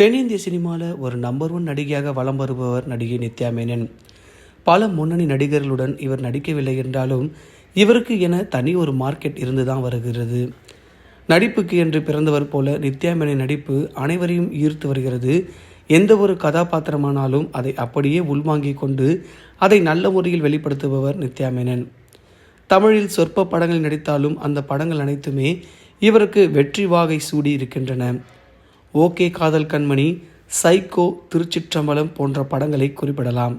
தென்னிந்திய சினிமாவில் ஒரு நம்பர் ஒன் நடிகையாக வலம் வருபவர் நடிகை நித்யா மேனன். பல முன்னணி நடிகர்களுடன் இவர் நடிக்கவில்லை என்றாலும் இவருக்கு என தனி ஒரு மார்க்கெட் இருந்து தான் வருகிறது. நடிப்புக்கு என்று பிறந்தவர் போல நித்யா மேனன் நடிப்பு அனைவரையும் ஈர்த்து வருகிறது. எந்த ஒரு கதாபாத்திரமானாலும் அதை அப்படியே உள்வாங்கிக் கொண்டு அதை நல்ல முறையில் வெளிப்படுத்துபவர் நித்யா மேனன். தமிழில் சொற்ப படங்கள் நடித்தாலும் அந்த படங்கள் அனைத்துமே இவருக்கு வெற்றி வாகை சூடி இருக்கின்றன. ஓகே காதல் கண்மணி சைக்கோ திருச்சிற்றம்பலம் போன்ற படங்களை குறிப்பிடலாம்.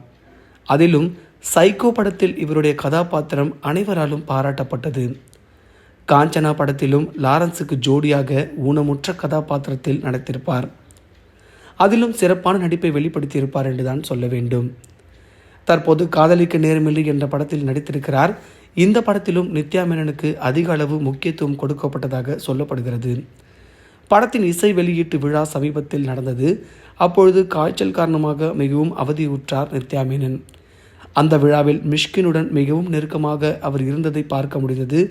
அதிலும் சைக்கோ படத்தில் இவருடைய கதாபாத்திரம் அனைவராலும் பாராட்டப்பட்டது. காஞ்சனா படத்திலும் லாரன்ஸுக்கு ஜோடியாக ஊனமுற்ற கதாபாத்திரத்தில் நடித்திருப்பார். அதிலும் சிறப்பான நடிப்பை வெளிப்படுத்தியிருப்பார் என்றுதான் சொல்ல வேண்டும். தற்போது காதலிக்க நேரமில்லை என்ற படத்தில் நடித்திருக்கிறார். இந்த படத்திலும் நித்யா மேனனுக்கு அதிக அளவு முக்கியத்துவம் கொடுக்கப்பட்டதாக சொல்லப்படுகிறது. படத்தின் இசை வெளியீட்டு விழா சமீபத்தில் நடந்தது. அப்பொழுது காய்ச்சல் காரணமாக மிகவும் அவதியுற்றார் நித்யா மேனன். அந்த விழாவில் மிஷ்கினுடன் மிகவும் நெருக்கமாக அவர் இருந்ததை பார்க்க முடிந்தது.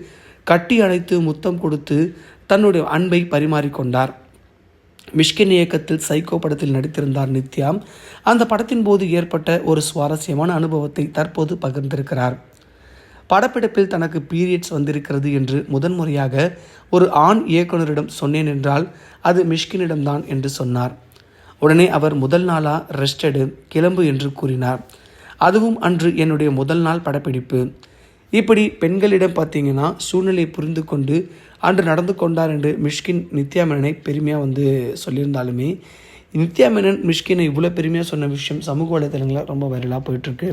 கட்டி அணைத்து முத்தம் கொடுத்து தன்னுடைய அன்பை பரிமாறிக்கொண்டார். மிஷ்கின் இயக்கத்தில் சைக்கோ படத்தில் நடித்திருந்தார் நித்யா. அந்த படத்தின் போது ஏற்பட்ட ஒரு சுவாரஸ்யமான அனுபவத்தை தற்போது பகிர்ந்திருக்கிறார். படப்பிடிப்பில் தனக்கு பீரியட்ஸ் வந்திருக்கிறது என்று முதன்முறையாக ஒரு ஆண் இயக்குனரிடம் சொன்னேன் என்றால் அது மிஷ்கினிடம்தான் என்று சொன்னார். உடனே அவர் முதல் நாளா ரெஸ்டடு கிளம்பு என்று கூறினார். அதுவும் அன்று என்னுடைய முதல் நாள் படப்பிடிப்பு. இப்படி பெண்களிடம் பார்த்தீங்கன்னா சூழ்நிலையை புரிந்து கொண்டு அன்று நடந்து கொண்டார் என்று மிஷ்கின் நித்யா மேனனை பெருமையாக வந்து சொல்லியிருந்தாலுமே நித்யா மேனன் மிஷ்கினை இவ்வளோ பெருமையாக சொன்ன விஷயம் சமூக வலைத்தளங்களில் ரொம்ப வைரலாக போயிட்டுருக்கு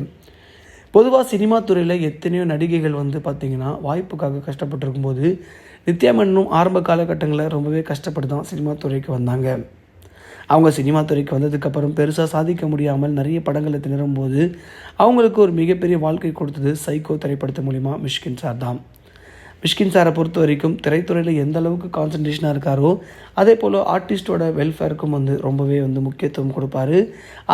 பொதுவாக சினிமா துறையில் எத்தனையோ நடிகைகள் வந்து பார்த்திங்கன்னா வாய்ப்புக்காக கஷ்டப்பட்டிருக்கும் போது நித்யா மேனனும் ஆரம்ப காலகட்டங்களில் ரொம்பவே கஷ்டப்பட்டு தான் சினிமா துறைக்கு வந்தாங்க. அவங்க சினிமா துறைக்கு வந்ததுக்கப்புறம் பெருசாக சாதிக்க முடியாமல் நிறைய படங்களை திணறும் போது அவங்களுக்கு ஒரு மிகப்பெரிய வாழ்க்கை கொடுத்தது சைக்கோ திரைப்படத்து மூலிமா மிஷ்கின் சார் தான். மிஷ்கின் சாரை பொறுத்த வரைக்கும் திரைத்துறையில் எந்த அளவுக்கு கான்சன்ட்ரேஷனாக இருக்காரோ அதே போல் ஆர்டிஸ்டோட வெல்ஃபேருக்கும் வந்து ரொம்பவே வந்து முக்கியத்துவம் கொடுப்பாரு.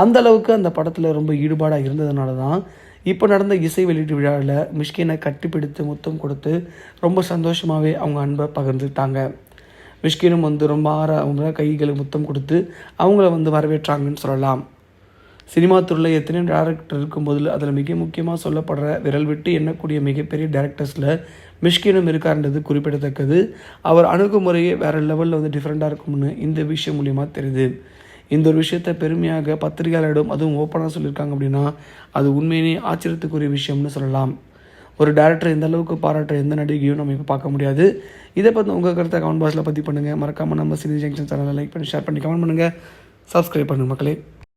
அந்த அளவுக்கு அந்த படத்தில் ரொம்ப ஈடுபாடாக இருந்ததுனால தான் இப்போ நடந்த இசை வெளியீட்டு விழாவில் மிஷ்கினை கட்டிப்பிடித்து முத்தம் கொடுத்து ரொம்ப சந்தோஷமாகவே அவங்க அன்பை பகிர்ந்துட்டாங்க. மிஷ்கினும் வந்து ரொம்ப ஆற அவங்க கைகளுக்கு முத்தம் கொடுத்து அவங்கள வந்து வரவேற்றாங்கன்னு சொல்லலாம். சினிமா துறையில் எத்தனையோ டேரக்டர் இருக்கும்போது அதில் மிக முக்கியமாக சொல்லப்படுற விரல் விட்டு எண்ணக்கூடிய மிகப்பெரிய டேரக்டர்ஸில் மிஷ்கினும் இருக்காருன்றது குறிப்பிடத்தக்கது. அவர் அணுகுமுறையே வேறு லெவலில் வந்து டிஃப்ரெண்ட்டாக இருக்கும்னு இந்த விஷயம் மூலியமாக தெரியுது. இந்த ஒரு விஷயத்தை பெருமையாக பத்திரிகையாளரிடம் அதுவும் ஓப்பனாக சொல்லியிருக்காங்க அப்படின்னா அது உண்மையிலே ஆச்சரியத்துக்குரிய விஷயம்னு சொல்லலாம். ஒரு டேரக்டர் எந்த அளவுக்கு பாராட்டுற எந்த நடிகையும் நம்ம இப்போ பார்க்க முடியாது. இதை பற்றி உங்கள் கருத்தை கமெண்ட் பாக்ஸில் பற்றி பண்ணுங்கள் மறக்காமல் நம்ம சினி ஜங்ஷன் சேனலை லைக் பண்ணி ஷேர் பண்ணி கமெண்ட் பண்ணுங்கள் சப்ஸ்கிரைப் பண்ணுங்கள் மக்களே.